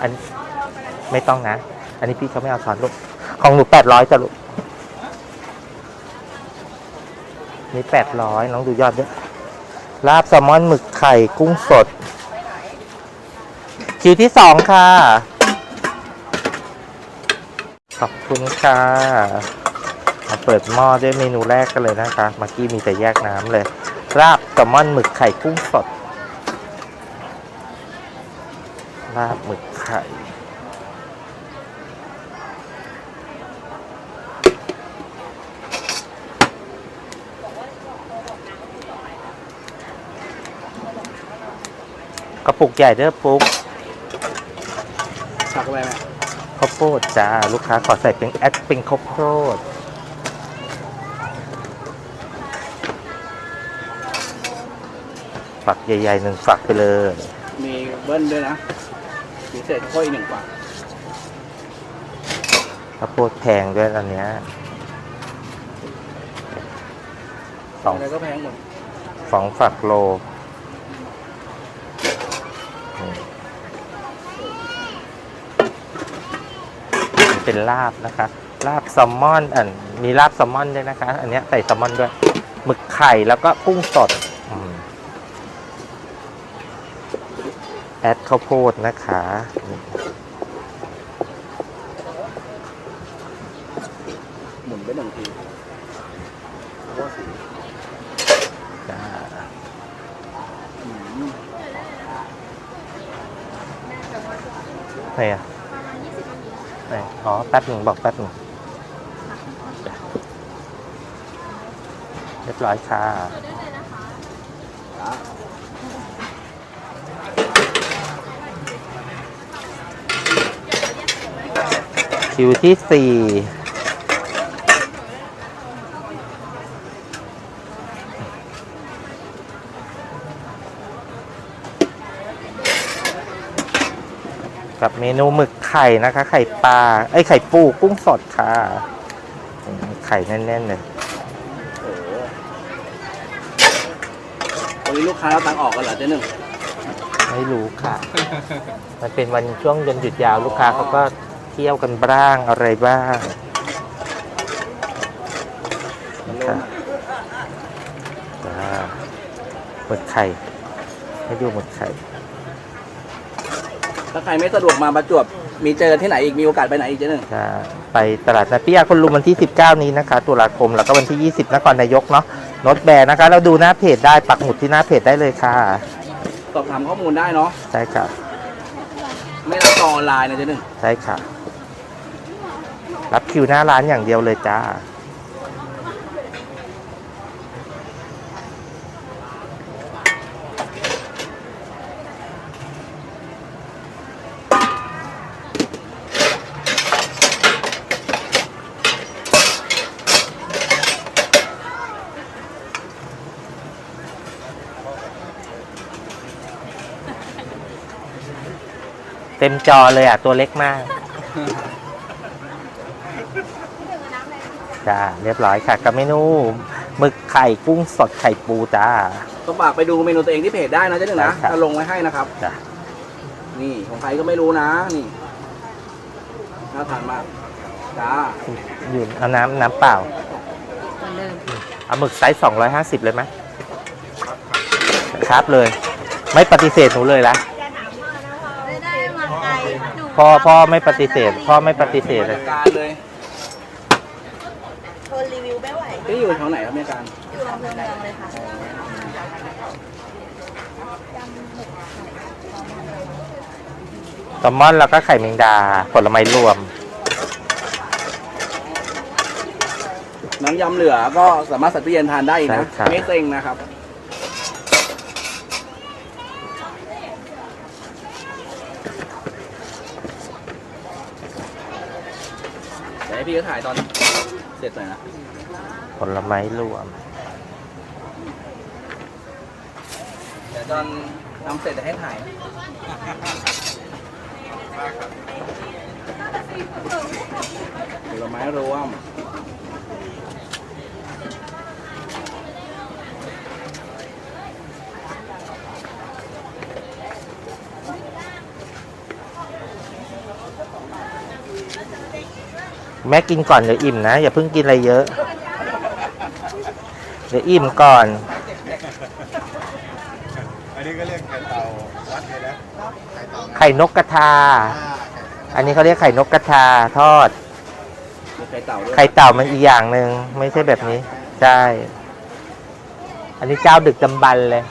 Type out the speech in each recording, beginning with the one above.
อันไม่ต้องนะ อันนี้พี่เขาไม่เอาช้อนลูก ของหนูแปดร้อยจ้ะลูก นี่แปดร้อยน้องดูยอดด้วยลาบแซลมอนหมึกไข่กุ้งสด คิวที่สองค่ะ ขอบคุณค่ะ มาเปิดหม้อด้วยเมนูแรกกันเลยนะคะ เมื่อกี้มีแต่แยกน้ำเลยลาบแซลมอนหมึกไข่กุ้งสด ลาบหมึกไข่กระปุกใหญ่เด้อปุ๊กตักเข้าไปไหมข้าวโพดจ้า ลูกค้าขอใส่เป็นแอดเป็นข้าวโพดฝักใหญ่ๆหนึ่งฝักไปเลยมี เบิ้ลด้วยนะมีเศษข้าวโพดอีกหนึ่งกว่าข้าวโพดแพงด้วยอันเนี้ยสองอะไรก็แพงหมดสองฝักโลนี่นี่เป็นลาบนะคะ ลาบแซลมอนอันมีลาบแซลมอนด้วยนะคะ อันเนี้ยใส่แซลมอนด้วยหมึกไข่แล้วก็กุ้งสดอืม แอดข้าวโพดนะคะนี่หมุนไปหนึ่งทีข้าวโพดสีจ้าอืมไหนอะไหนอ๋อ แป๊บหนึ่งบอกแป๊บหนึ่งจ้ะเรียบร้อยค่ะ คิวที่สี่กับเมนูหมึกไข่นะคะ ไข่ปลาไอ้ยไข่ปูกุ้งสดค่ะอืมไข่แน่นๆเลยโอ้โหวันนี้ลูกค้าเราตังค์ออกกันเหรอเจ๊หนึ่ง ไม่รู้ค่ะ มันเป็นวันช่วงเย็นหยุดยาวลูกค้าเขาก็ เที่ยวกันบ้างอะไรบ้างมันนะลคะงจ้าหมึกไข่ ให้ดูหมึกไข่ ถ้าใครไม่สะดวกมาประจวบ มีเจอที่ไหนอีก มีโอกาสไปไหนอีกเจ๊หนึ่งจะไปตลาดนัดพิยาคนลุมวันที่ 19 นี้นะคะ ตุลาคม แล้วก็วันที่ 20 นครนายกเนาะรถแบร์นะคะ เราดูหน้าเพจได้ ปักหมุดที่หน้าเพจได้เลยค่ะ สอบถามข้อมูลได้เนาะ ใช่ค่ะไม่รับจองออนไลน์นะเจ๊หนึ่งใช่ค่ะ รับคิวหน้าร้านอย่างเดียวเลยจ้า เต็มจอเลยอะ ตัวเล็กมาก จ้าเรียบร้อยค่ะกับเมนูหมึกไข่กุ้งสดไข่ปูจ้า ก็ฝากไปดูเมนูตัวเองที่เพจได้นะเจ๊หนึ่งนะได้ครับ จะลงไว้ให้นะครับ จ้านี่ของใครก็ไม่รู้นะ นี่น่าทานมากจ้าอยู่เอาน้ำน้ำเปล่า เหมือนเดิมเอาหมึกไซส์250 เลยไหมครับเลย ไม่ปฏิเสธหนูเลยละไม่ได้มาไกลหนูพ่อพ่อไม่ปฏิเสธ พ่อไม่ปฏิเสธเลยการเลย ทนรีวิวไม่ไหวที่อยู่แถวไหนครับเนี่ยการอยู่อำเภอเมืองเลยค่ะแซลมอนแล้วก็ไข่แมงดา ผลไม้รวม น้ำยำเหลือก็สามารถใส่ตู้เย็นทานได้อีกนะใช่ครับ ไม่เซ็งนะครับเดี๋ยวให้พี่ก็ถ่ายตอน เสร็จหน่อยนะผลไม้รวม เดี๋ยวตอนทำเสร็จจะให้ถ่ายผลไม้รวม แม่กินก่อนเดี๋ยวอิ่มนะ อย่าเพิ่งกินอะไรเยอะ เดี๋ยวอิ่มก่อน อันนี้ก็เรียกไข่เต่าวัดเลยนะไข่เต่าไข่นกกระทาอ่าอันนี้เขาเรียกไข่นกกระทาทอดมีไข่เต่าด้วยไข่เต่ามันอีกอย่างหนึ่งไม่ใช่แบบนี้ ใช่ อันนี้เจ้าดึกดำบรรพ์เลย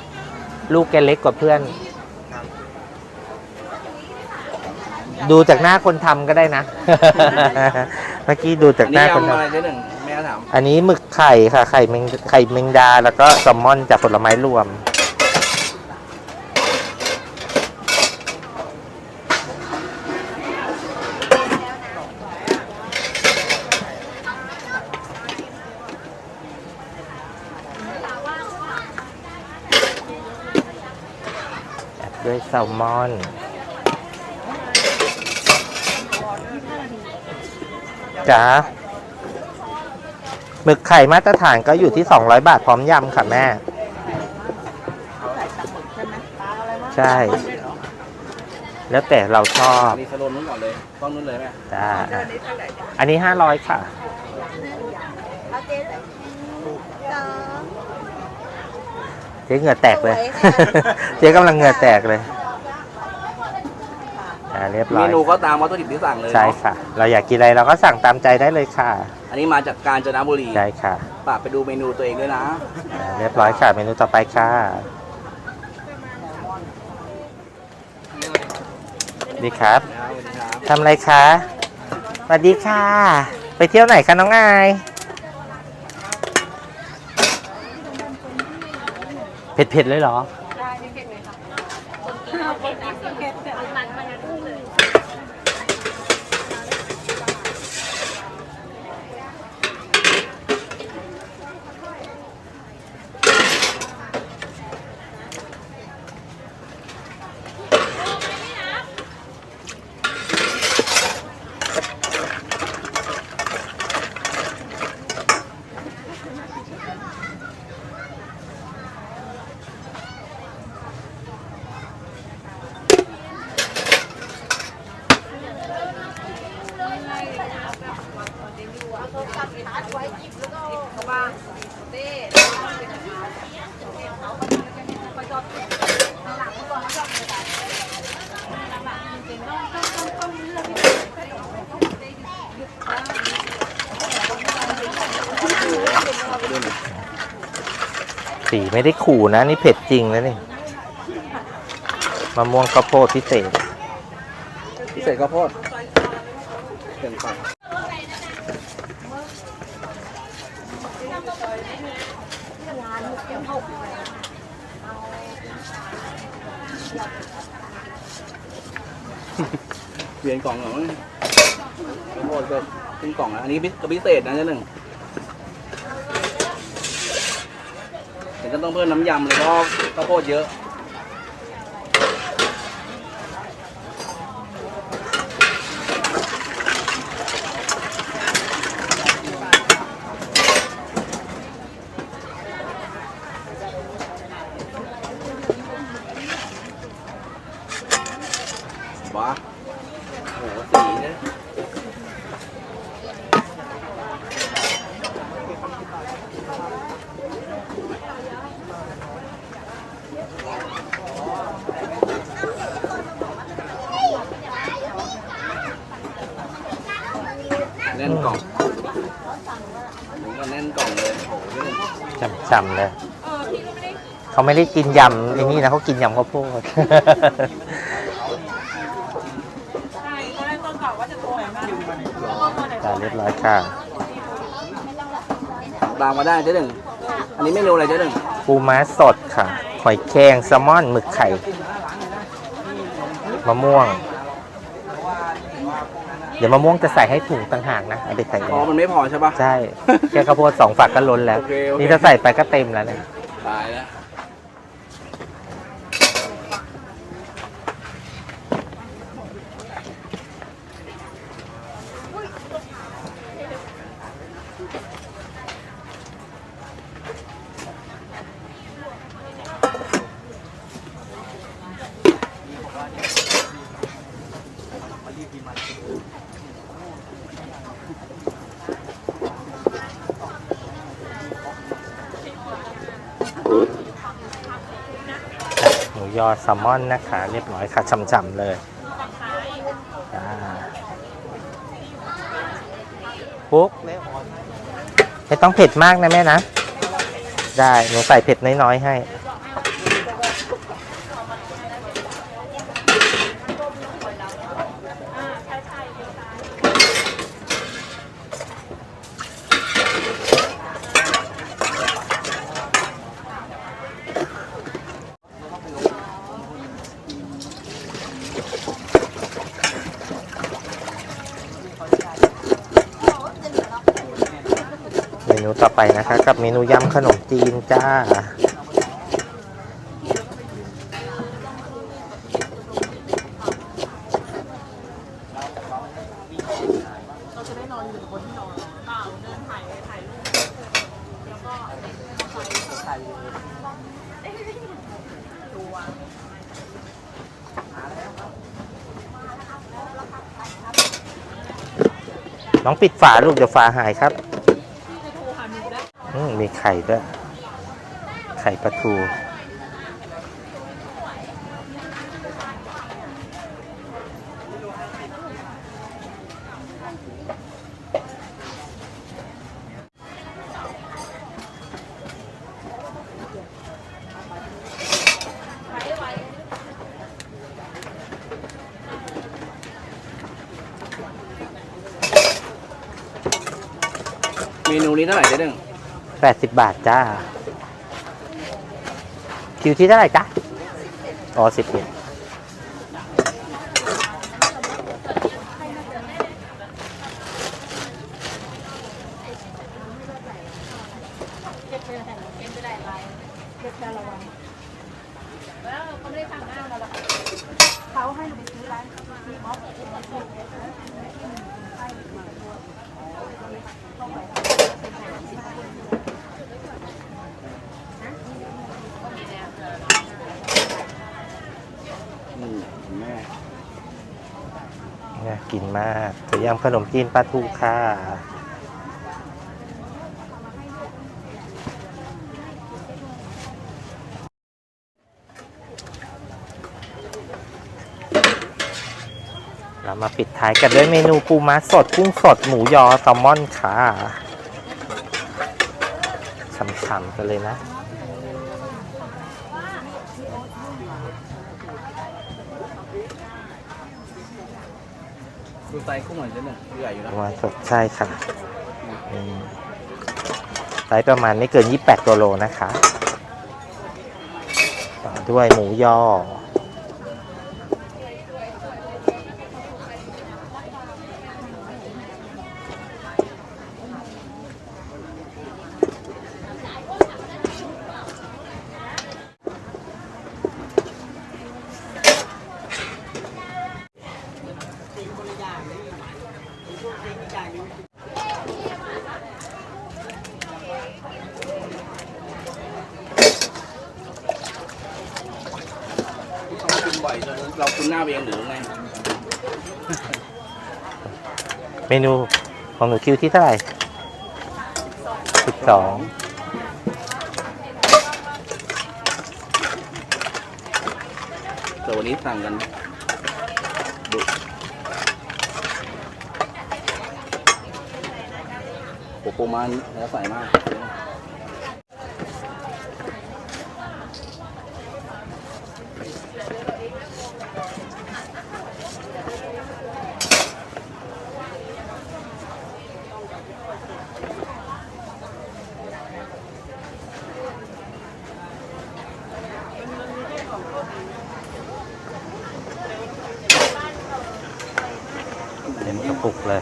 ลูกแกเล็กกว่าเพื่อน ดูจากหน้าคนทำก็ได้นะ เมื่อกี้ดูจาอักนหนี้น้าคนยำทอะไรเจ๊หนึ่งแม่ถามำอันนี้หมึกไข่ค่ะ ไข่แมงไข่แมงดาแล้วก็แซลมอนจากผลไม้รวมแอบด้วยแซลมอน จ้าหมึกไข่มาตรฐานก็อยู่ที่ 200 บาทพร้อมยำค่ะแม่ ใช่ แล้วแต่เราชอบอันนี้สโลนนู้นก่อนเลยต้องนู้นเลยแม่จ้าอันนี้ 500 ค่ะเอาเจ๊เลยสองเจ๊เหงื่อแตกเลยสวยค่ะเจ๊กำลังเหงื่อแตกเลย อ่าเรียบร้เมอยนูก็ตามวัตถุดิบที่สั่งเลยใช่เนาะค่ะ เราอยากกินอะไรเราก็สั่งตามใจได้เลยค่ะอันนี้มาจากกาญจนบุรีใช่ค่ะฝากไปดูเมนูตัวเองด้วยนะ อ่าเรียบร้อยค่ะเมนูต่อไปค่ะดีครับสวัสดีครับทำอะไรคะสวัสดีค่ะ ไปเที่ยวไหนคะน้องอายเผ็ดๆเลยเหรอ สีไม่ได้ขู่นะ นี่เผ็ดจริงนะนี่มะม่วงข้าวโพดพิเศษ พิเศษข้าวโพดเต็มปากเปลี่ยนกล่องเหรอข้าวโพดก็ครึ่งกล่องนะอันนี้ก็พิเศษนะเจ๊หนึ่งเดี๋ ยวก็ต้องเพิ่มน้ำยำเลยเพราะข้าวโพดเยอะ ว้าโหสีนี่ย แน่นกล่องผมก็แน่นกล่องเลยโอ้โหนี่ฉ่ำๆเลย เขาไม่ได้กินยำไอ้นี่นะเขากินยำข้าวโพดจ้าเรียบร้อยค่ะ ตามมาได้เจ๊หนึ่ง อันนี้เมนูอะไรเจ๊หนึ่งปูม้าสดค่ะ หอยแครงแซลมอนหมึกไข่ มะม่วง เดี๋ยวมะม่วงจะใส่ให้ถุงต่างหากนะเอาไปใส่อ๋อมันไม่พอใช่ปะใช่แค่ข้าวโพดสองฝักก็ล้นแล้ว โอเคโอเค นี่ถ้าใส่ไปก็เต็มแล้วเนี่ย ตายแล้ว ยอแซลมอนนะคะ เรียบร้อยค่ะฉ่ำๆเลยปุ๊กไม่ต้องเผ็ดมากนะแม่นะ ได้หนูใส่เผ็ดน้อยๆให้ เมนูต่อไปนะคะ กับเมนูยำขนมจีนจ้า น้องปิดฝาลูกเดี๋ยวฝาหายครับอืมมีไข่ด้วย ไข่ปลาทู นี้เท่าไหร่เจ๊หนึ่งแปดสิบบาทจ้า คิวที่เท่าไหร่จ้าอ๋อสิบเอ็ด อืมแม่น่ากินมากถือยำขนมจีนปลาทูค่ะ เรามาปิดท้ายกันด้วยเมนูปูม้าสด กุ้งสด หมูยอแซลมอนค่ะ ฉ่ำๆกันเลยนะ ดูไซส์กุ้งหน่อยเจ๊หนึ่งใหญ่อยู่นะปูม้าสดใช่ค่ะอืมไซส์ประมาณไม่เกิน 28ตัวโลนะคะ ต่อด้วยหมูยอ ต้องกินบ่อยจนเราคุ้นหน้าเองหรือไงเมนูของหนูคิวที่เท่าไหร่สิบสองแต่วันนี้สั่งกันดุโอ้โหปูมันแล้วใส่มาก เต็มกระปุกเลย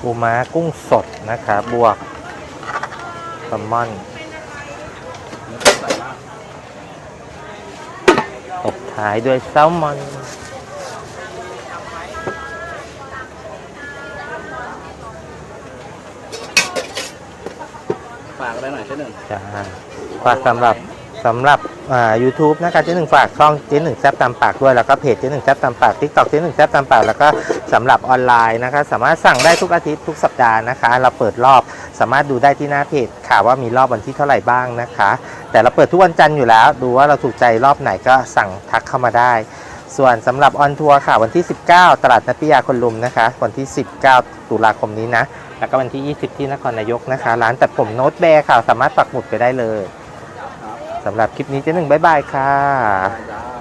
ปูม้ากุ้งสดนะคะบวกแซลมอนใส่มากตบท้ายด้วยแซลมอนฝากกันได้หน่อยเช่นหนึ่งจ้าว่าสำหรับสำหรับ อ่า YouTube นะคะเจ๊หนึ่งฝากช่องเจ๊หนึ่งแซบตามปากด้วยแล้วก็เพจเจ๊หนึ่งแซบตามปากทิกตอกเจ๊หนึ่งแซบตามปากแล้วก็สำหรับออนไลน์นะคะสามารถสั่งได้ทุกอาทิตย์ทุกสัปดาห์นะคะ เราเปิดรอบสามารถดูได้ที่หน้าเพจค่ะว่ามีรอบวันที่เท่าไหร่บ้างนะคะ แต่เราเปิดทุกวันจันทร์อยู่แล้ว ดูว่าเราถูกใจรอบไหนก็สั่งทักเข้ามาได้ ส่วนสำหรับออนทัวร์ค่ะวันที่ 19 ตลาดนัดพิยาคนลุมนะคะ วันที่ 19 ตุลาคมนี้นะแล้วก็วันที่ 20 ที่นครนายกนะคะ ร้านตัดผมโน้ตแบร์ค่ะสามารถปักหมุดไปได้เลย สำหรับคลิปนี้เจ๊หนึ่งบ๊ายบายค่ะ